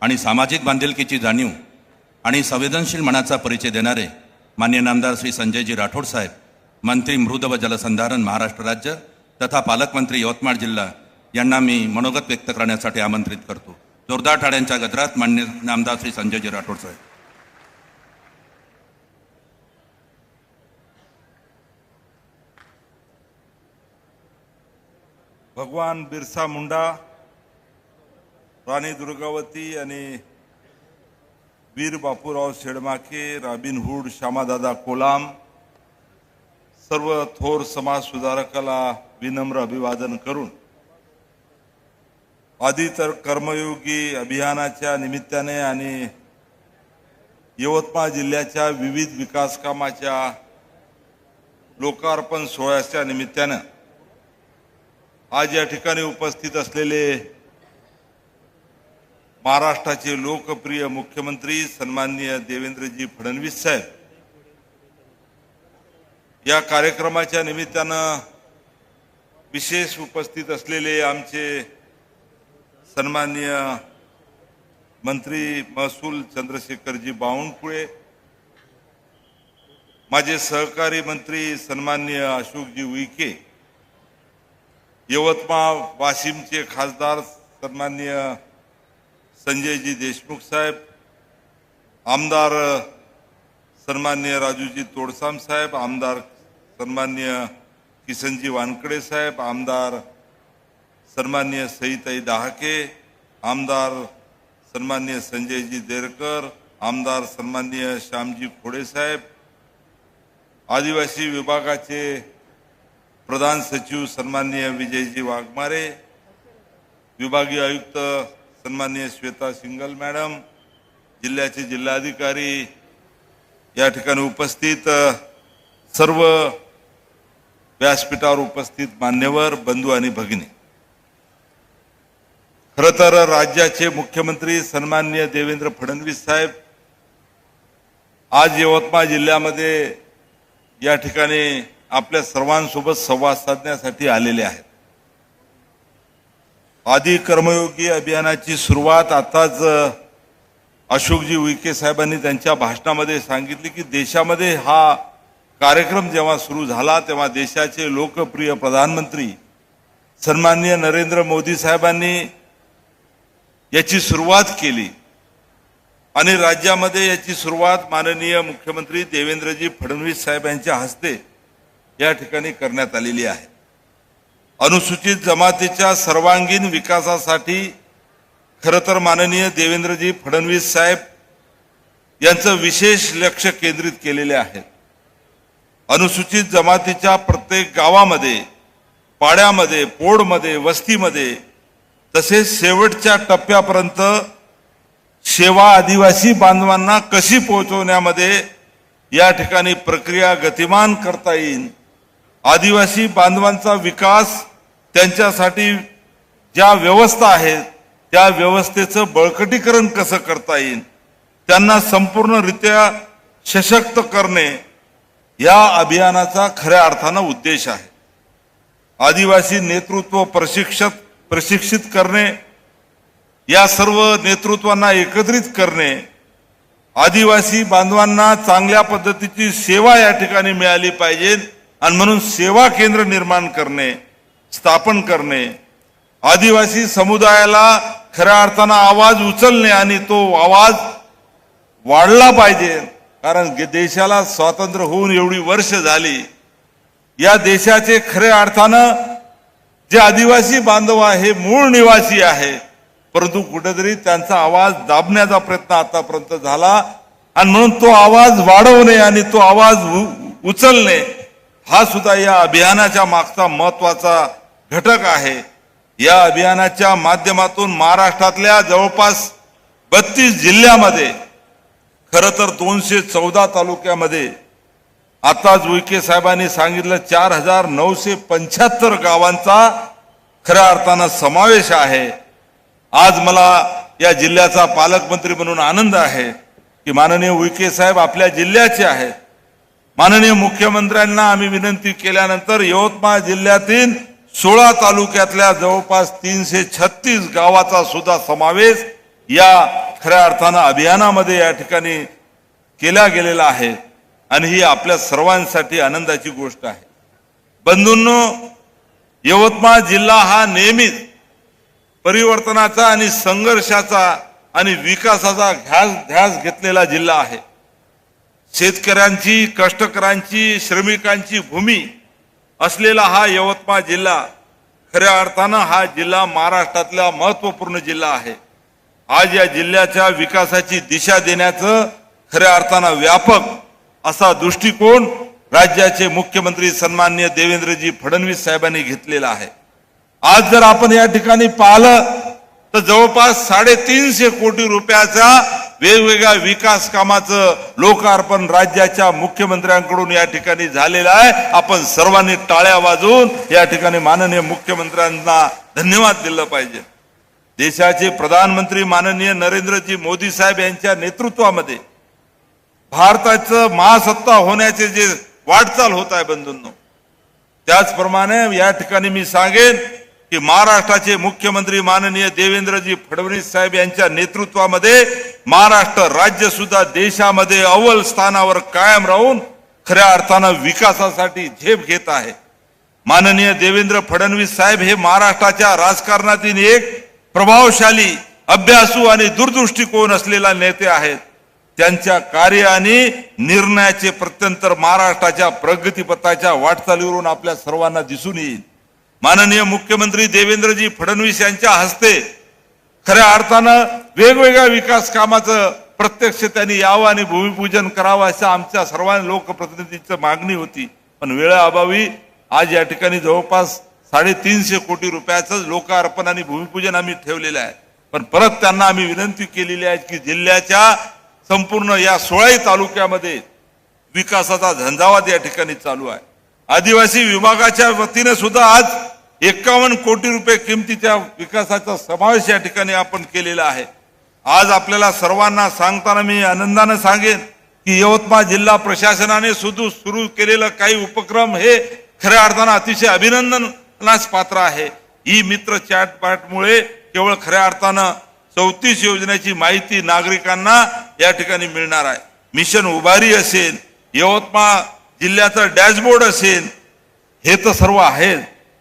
आणि सामाजिक बांधिलकीची जाणीव आणि संवेदनशील मनाचा परिचय देणारे मान्य नामदार श्री संजयजी राठोड साहेब मंत्री मृद व जलसंधारण महाराष्ट्र राज्य तथा पालकमंत्री यवतमाळ जिल्हा यांना मी मनोगत व्यक्त करण्यासाठी आमंत्रित करतो. जोरदार टाळ्यांच्या गजरात मान्य नामदार श्री संजयजी राठोड साहेब. भगवान बिरसा मुंडा राणी दुर्गावती आणि वीर बापूराव शेडमाके रॉबिनहूड श्यामादादा कोलाम सर्व थोर समाज सुधारकाला विनम्र अभिवादन करून आधी तर कर्मयोगी अभियानाच्या निमित्ताने आणि यवतमाळ जिल्ह्याच्या विविध विकास कामाच्या लोकार्पण सोहळ्याच्या निमित्तानं आज या ठिकाणी उपस्थित असलेले महाराष्ट्राचे लोकप्रिय मुख्यमंत्री सन्माननीय देवेंद्रजी फडणवीस साहेब. या कार्यक्रमाच्या निमित्तानं विशेष उपस्थित असलेले आमचे सन्माननीय मंत्री महसूल चंद्रशेखरजी बावनकुळे माझे सहकारी मंत्री सन्माननीय अशोकजी उईके यवतमाळ वाशिमचे खासदार सन्माननीय संजयजी देशमुख साहेब आमदार सन्मान्य राजूजी तोडसाम साहेब आमदार सन्मान्य किसनजी वानकडे साहेब आमदार सन्मान्य सईताई दहाके आमदार सन्मान्य संजयजी देरकर आमदार सन्माननीय श्यामजी खोडे साहेब आदिवासी विभागाचे प्रधान सचिव सन्माननीय विजयजी वाघमारे विभागीय आयुक्त सन्माननीय श्वेता सिंगल मॅडम जिल्ह्याचे जिल्हाधिकारी या ठिकाणी उपस्थित सर्व व्यासपीठावर उपस्थित मान्यवर बंधू आणि भगिनी. खर तर राज्याचे मुख्यमंत्री सन्माननीय देवेंद्र फडणवीस साहेब आज यवतमाळ जिल्ह्यामध्ये या ठिकाणी आपल्या सर्वांसोबत संवाद साधण्यासाठी आलेले आहेत. आदी कर्मयोगी अभियानाची सुरुवात आताच अशोकजी उईके साहेबांनी त्यांच्या भाषणामध्ये सांगितले की देशामध्ये हा कार्यक्रम जेव्हा सुरू झाला तेव्हा देशाचे लोकप्रिय प्रधानमंत्री सन्माननीय नरेंद्र मोदी साहेबांनी याची सुरुवात केली. आणि राज्यामध्ये याची सुरुवात माननीय मुख्यमंत्री देवेंद्रजी फडणवीस साहेब यांच्या हस्ते या ठिकाणी करण्यात आलेली आहे. अनुसूचित जमातीच्या सर्वांगीण विकासासाठी खरं तर माननीय देवेंद्रजी फडणवीस साहेब यांचं विशेष लक्ष केंद्रित केलेले आहे अनुसूचित जमातीच्या प्रत्येक गावामध्ये पाड्यामध्ये पोडमध्ये वस्तीमध्ये तसेच शेवटच्या टप्प्यापर्यंत सेवा आदिवासी बांधवांना कशी पोहोचवण्यामध्ये या ठिकाणी प्रक्रिया गतिमान करता येईल आदिवासी बांधवांचा विकास त्यांच्यासाठी ज्या व्यवस्था आहेत त्या व्यवस्थेचं बळकटीकरण कसं करता येईल त्यांना संपूर्णरित्या सशक्त करणे या अभियानाचा खऱ्या अर्थानं उद्देश आहे. आदिवासी नेतृत्व प्रशिक्षक प्रशिक्षित करणे या सर्व नेतृत्वांना एकत्रित करणे आदिवासी बांधवांना चांगल्या पद्धतीची सेवा या ठिकाणी मिळाली पाहिजे आणि म्हणून सेवा केंद्र निर्माण करणे स्थापन करणे आदिवासी समुदायाला खऱ्या अर्थानं आवाज उचलणे आणि तो आवाज वाढला पाहिजे. कारण देशाला स्वातंत्र्य होऊन एवढी वर्ष झाली. या देशाचे खऱ्या अर्थानं जे आदिवासी बांधव आहे मूळ निवासी आहे परंतु कुठेतरी त्यांचा आवाज दाबण्याचा प्रयत्न आतापर्यंत झाला. आणि म्हणून तो आवाज वाढवणे आणि तो आवाज उ- उचलणे हा सुद्धा या अभियानाच्या मागचा महत्त्वाचा घटक आहे. या अभियानाच्या माध्यमातून महाराष्ट्रातल्या जवळपास बत्तीस जिल्ह्यामध्ये खरं तर दोनशे चौदा तालुक्यामध्ये आताच जुईके साहेबांनी सांगितलं चार हजार नऊशे पंच्याहत्तर गावांचा खऱ्या अर्थानं समावेश आहे. आज मला या जिल्ह्याचा पालकमंत्री म्हणून आनंद आहे की माननीय उईके साहेब आपल्या जिल्ह्याचे आहेत. माननीय मुख्यमंत्र्यांना आम्ही विनंती केल्यानंतर यवतमाळ जिल्ह्यातील सोळा तालुक्यातल्या जवळपास तीनशे छत्तीस गावाचा सुद्धा समावेश या खऱ्या अर्थानं अभियानामध्ये या ठिकाणी केला गेलेला आहे. आणि ही आपल्या सर्वांसाठी आनंदाची गोष्ट आहे. बंधूंनो यवतमाळ जिल्हा हा नेहमीच परिवर्तनाचा आणि संघर्षाचा आणि विकासाचा ध्यास ध्यास घेतलेला जिल्हा आहे. शेतकऱ्यांची कष्टकऱ्यांची श्रमिकांची भूमी असलेला हा यवतमाळ जिल्हा खऱ्या अर्थानं हा जिल्हा महाराष्ट्रातला महत्त्वपूर्ण जिल्हा आहे. आज या जिल्ह्याच्या विकासाची दिशा देण्याचं खऱ्या अर्थानं व्यापक असा दृष्टिकोन राज्याचे मुख्यमंत्री सन्मान्य देवेंद्रजी फडणवीस साहेबांनी घेतलेला आहे. आज जर आपण या ठिकाणी पाहिलं तर जवळपास साडेतीनशे कोटी रुपयाचा वेगवेगळ्या विकास कामाचं लोकार्पण राज्याच्या मुख्यमंत्र्यांकडून या ठिकाणी झालेलं आहे. आपण सर्वांनी टाळ्या वाजवून या ठिकाणी माननीय मुख्यमंत्र्यांना धन्यवाद दिलं पाहिजे. देशाचे प्रधानमंत्री माननीय नरेंद्रजी मोदी साहेब यांच्या नेतृत्वामध्ये भारताचं महासत्ता होण्याचे जे वाटचाल होत आहे बंधूंनो त्याचप्रमाणे या ठिकाणी मी सांगेन की महाराष्ट्राचे मुख्यमंत्री माननीय देवेंद्रजी फडणवीस साहेब यांच्या नेतृत्वामध्ये महाराष्ट्र राज्य सुद्धा देशामध्ये अव्वल स्थानावर कायम राहून खऱ्या अर्थानं विकासासाठी झेप घेत आहे. माननीय देवेंद्र फडणवीस साहेब हे महाराष्ट्राच्या राजकारणातील एक प्रभावशाली अभ्यासू आणि दूरदृष्टिकोन असलेला नेते आहेत. त्यांच्या कार्य आणि निर्णयाचे प्रत्यंतर महाराष्ट्राच्या प्रगतीपथाच्या वाटचालीवरून आपल्या सर्वांना दिसून येईल. माननीय मुख्यमंत्री देवेंद्रजी फडणवीस यांच्या हस्ते खऱ्या अर्थानं वेगवेगळ्या विकास कामाचं प्रत्यक्ष त्यांनी यावं आणि भूमिपूजन करावं असं आमच्या सर्व लोकप्रतिनिधींची मागणी होती. पण वेळाअभावी आज या ठिकाणी जवळपास साडेतीनशे कोटी रुपयाचं लोकार्पण आणि भूमिपूजन आम्ही ठेवलेलं आहे. पण परत त्यांना आम्ही विनंती केलेली आहे की जिल्ह्याच्या संपूर्ण या सोळाही तालुक्यामध्ये विकासाचा झंझावात या ठिकाणी चालू आहे. आदिवासी विभागाच्या वतीने सुद्धा आज एकावन्न कोटी रुपये किमतीच्या विकासाचा समावेश या ठिकाणी आपण केलेला आहे. आज आपल्याला सर्वांना सांगताना मी आनंदानं सांगेन की यवतमाळ जिल्हा प्रशासनाने सुद्धा सुरू केलेलं काही उपक्रम हे खऱ्या अर्थानं अतिशय अभिनंदनास पात्र आहे. ही मित्र चॅटपॅटमुळे केवळ खऱ्या अर्थानं चौतीस योजनेची माहिती नागरिकांना या ठिकाणी मिळणार आहे. मिशन उभारी असेल यवतमाळ जिल्ह्याचा डॅशबोर्ड असेल हे तर सर्व आहेच.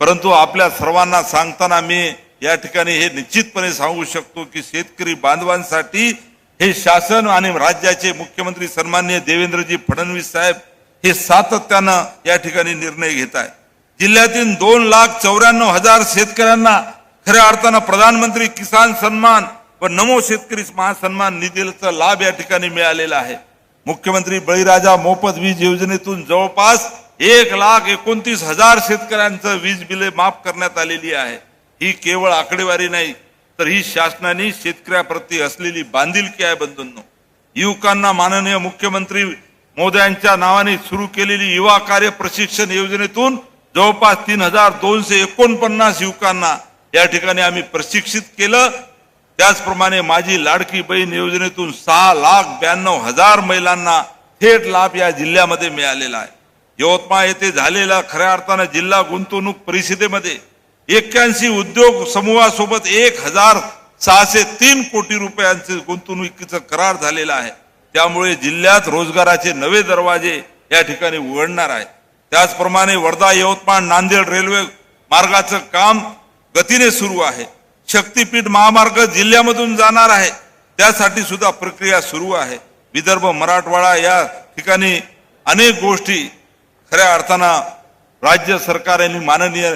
परंतु आपल्या सर्वांना सांगताना मी या ठिकाणी हे निश्चितपणे सांगू शकतो की शेतकरी बांधवांसाठी हे शासन आणि राज्याचे मुख्यमंत्री सन्मान्य देवेंद्रजी फडणवीस साहेब हे सातत्यानं या ठिकाणी निर्णय घेत आहे जिल्ह्यातील दोन लाख चौऱ्याण्णव हजार शेतकऱ्यांना खऱ्या अर्थानं प्रधानमंत्री किसान सन्मान व नमो शेतकरी महासन्मान निधीचा लाभ या ठिकाणी मिळालेला आहे. मुख्यमंत्री बळीराजा मोफत वीज योजनेतून जवळपास एक लाख एकोणतीस हजार शेतकऱ्यांचं वीज बिले माफ करण्यात आलेली आहे. ही केवळ आकडेवारी नाही तर ही शासनाने शेतकऱ्याप्रती असलेली बांधिलकी आहे बंधूंनो. युवकांना माननीय मुख्यमंत्री मोदयांच्या नावाने सुरू केलेली युवा कार्य प्रशिक्षण योजनेतून जवळपास तीन हजार दोनशे एकोणपन्नास युवकांना या ठिकाणी आम्ही प्रशिक्षित केलं. त्याचप्रमाणे माझी लाडकी बहीण योजनेतून सहा लाख ब्याण्णव हजार महिलांना थेट लाभ या जिल्ह्यामध्ये मिळालेला आहे. यवतमाळ येथे झालेला खऱ्या अर्थानं जिल्हा गुंतवणूक परिषदेमध्ये एक्क्याऐंशी उद्योग समूहासोबत एक हजार सहाशे तीन कोटी रुपयांचे गुंतवणुकीचा करार झालेला आहे. त्यामुळे जिल्ह्यात रोजगाराचे नवे दरवाजे या ठिकाणी उघडणार आहे. त्याचप्रमाणे वर्धा यवतमाळ नांदेड रेल्वे मार्गाचं काम गतीने सुरू आहे. शक्तीपीठ महामार्ग जिल्ह्यामधून जाणार आहे. त्यासाठी सुद्धा प्रक्रिया सुरू आहे. विदर्भ मराठवाडा या ठिकाणी अनेक गोष्टी खऱ्या अर्थानं राज्य सरकार आणि माननीय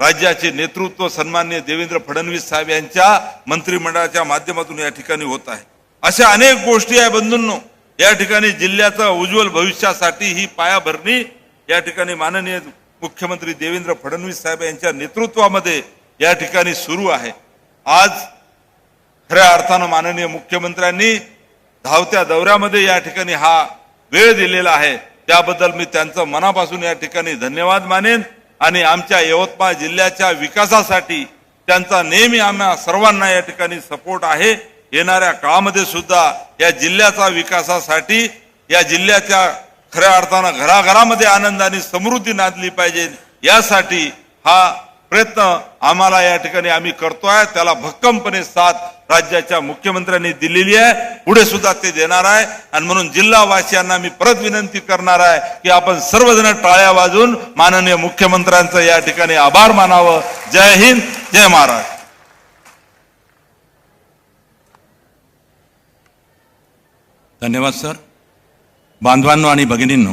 राज्याचे नेतृत्व सन्मान्य देवेंद्र फडणवीस साहेब यांच्या मंत्रिमंडळाच्या माध्यमातून या ठिकाणी होत आहे. अशा अनेक गोष्टी आहे बंधूंनो. या ठिकाणी जिल्ह्याचं उज्ज्वल भविष्यासाठी ही पायाभरणी या ठिकाणी माननीय मुख्यमंत्री देवेंद्र फडणवीस साहेब यांच्या नेतृत्वामध्ये या ठिकाणी सुरू आहे. आज खऱ्या अर्थानं माननीय मुख्यमंत्र्यांनी धावत्या दौऱ्यामध्ये या ठिकाणी हा वेळ दिलेला आहे. त्याबद्दल मी त्यांचं मनापासून या ठिकाणी धन्यवाद मानेन आणि आमच्या यवतमाळ जिल्ह्याच्या विकासासाठी त्यांचा नेहमी आम्हा सर्वांना या ठिकाणी सपोर्ट आहे. येणाऱ्या काळामध्ये सुद्धा या जिल्ह्याचा विकासासाठी या जिल्ह्याच्या खऱ्या अर्थानं घराघरामध्ये आनंद आणि समृद्धी नांदली पाहिजे. यासाठी हा प्रयत्न आम्हाला या ठिकाणी आम्ही करतोय. त्याला भक्कमपणे साथ राज्याच्या मुख्यमंत्र्यांनी दिलेली आहे. पुढे सुद्धा ते देणार आहे. आणि म्हणून जिल्हावासियांना मी परत विनंती करणार आहे की आपण सर्वजण टाळ्या वाजून माननीय मुख्यमंत्र्यांचं या ठिकाणी आभार मानावं. जय हिंद जय महाराष्ट्र. धन्यवाद सर. बांधवांनो आणि भगिनींनो